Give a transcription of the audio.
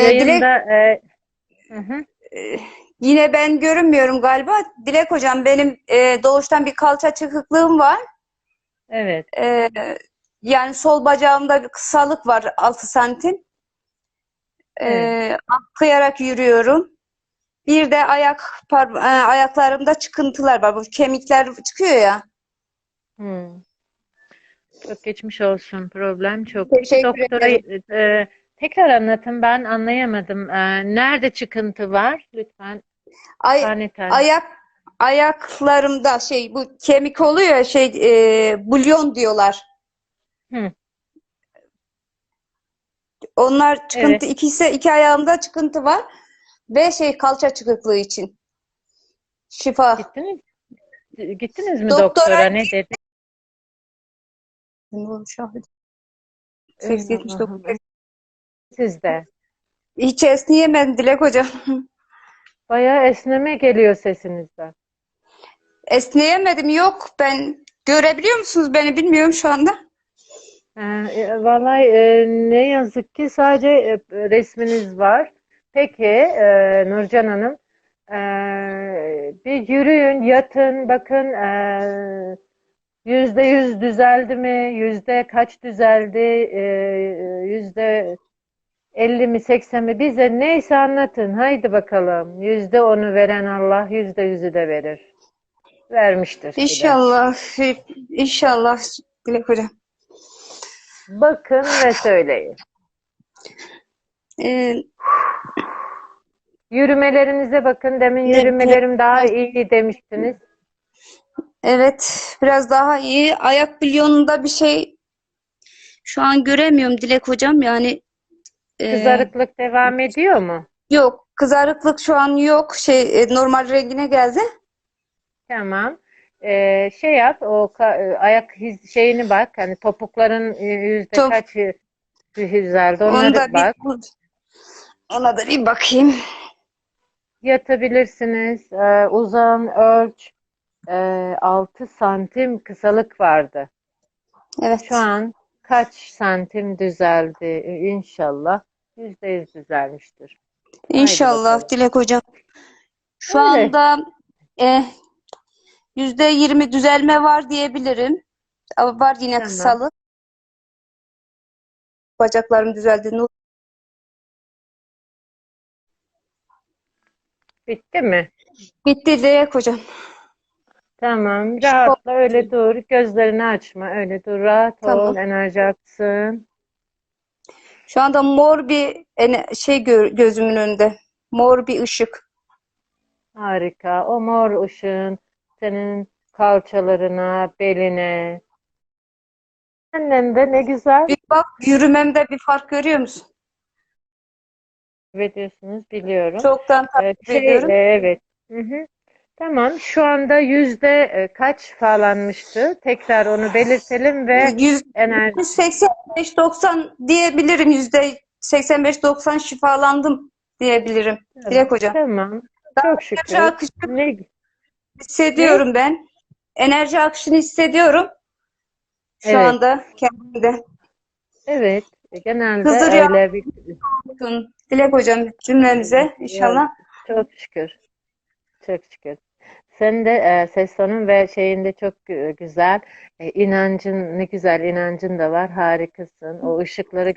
Ee, Dilek, Yayında e, hı hı. e, yine ben görünmüyorum galiba. Dilek hocam benim e, doğuştan bir kalça çıkıklığım var. Evet. E, yani sol bacağımda bir kısalık var 6 santim. E, Evet. atlayarak yürüyorum. Bir de ayak par- e, ayaklarımda çıkıntılar var. Bu kemikler çıkıyor ya. Hmm. Çok geçmiş olsun. Problem çok. Teşekkür Doktora ederim. e, Tekrar anlatın ben anlayamadım. Ee, nerede çıkıntı var? Lütfen. Ay. Ayak ayaklarımda şey bu kemik oluyor ya şey e, bulyon diyorlar. Hı. Onlar çıkıntı evet. ikisi iki ayağımda çıkıntı var ve şey kalça çıkıklığı için. Şifa. Gittiniz, gittiniz mi doktora, doktora ne dedi? 879 sizde. Hiç esniyemedim Dilek Hocam. Bayağı esneme geliyor sesinizden. Esneyemedim yok. Ben görebiliyor musunuz beni bilmiyorum şu anda. E, vallahi e, ne yazık ki sadece e, resminiz var. Peki Nurcan Hanım bir yürüyün, yatın, bakın yüzde yüz düzeldi mi, yüzde kaç düzeldi, yüzde elli mi, seksen mi? Bize neyse anlatın. Haydi bakalım. Yüzde onu veren Allah yüzde yüzü de verir. Vermiştir. İnşallah. İnşallah Dilek hocam. Bakın ve söyleyin. Ee, Yürümelerinize bakın. Demin yürümelerim daha iyi demiştiniz. evet biraz daha iyi. Ayak bilyonunda bir şey şu an göremiyorum Dilek hocam. Yani Kızarıklık devam ediyor mu? yok. Kızarıklık şu an yok. Şey e, normal rengine geldi. Tamam. Ee, şey yap, o e, ayak hiz şeyini bak. Hani topukların e, yüzde Top- kaç e, düzeldi Onu onlara da bak. bir ona da bir bakayım. Yatabilirsiniz. Ee, uzan, ölç. Ee, 6 santim kısalık vardı. Evet. Şu an kaç santim düzeldi? Ee, İnşallah yüzde yüz düzelmiştir. İnşallah bakalım. Dilek hocam. Şu Öyle. anda e, yüzde yirmi düzelme var diyebilirim. Ama var yine Tamam. kısalık. Bacaklarım düzeldi. Bitti mi? Bitti Dilek hocam. Tamam, rahatla öyle dur. Gözlerini açma, öyle dur. Rahat ol, Tamam. enerji aksın. Şu anda mor bir şey gözümün önünde. Mor bir ışık. Harika. O mor ışığın senin kalçalarına, beline. Annem de ne güzel Bir bak yürümemde bir fark görüyor musun? ediyorsunuz biliyorum. Çoktan Ee, takip şey, ediyorum. evet. Hı hı. Tamam, şu anda yüzde e, kaç falanmıştı? Tekrar onu belirtelim ve Yüz- enerji 85-90 diyebilirim. Yüzde 85-90 şifalandım diyebilirim. Dilek hocam. Tamam. Daha Çok şükür. akışı Ne hissediyorum ben. Enerji akışını hissediyorum. Şu Evet. anda kendimde. Evet, genelde Hızır öyle bir Dilek hocam cümlemize inşallah. çok şükür. Çok şükür. Senin de e, ses tonun ve şeyin de çok gü- güzel. E, inancın ne güzel inancın da var. Harikasın. O ışıkları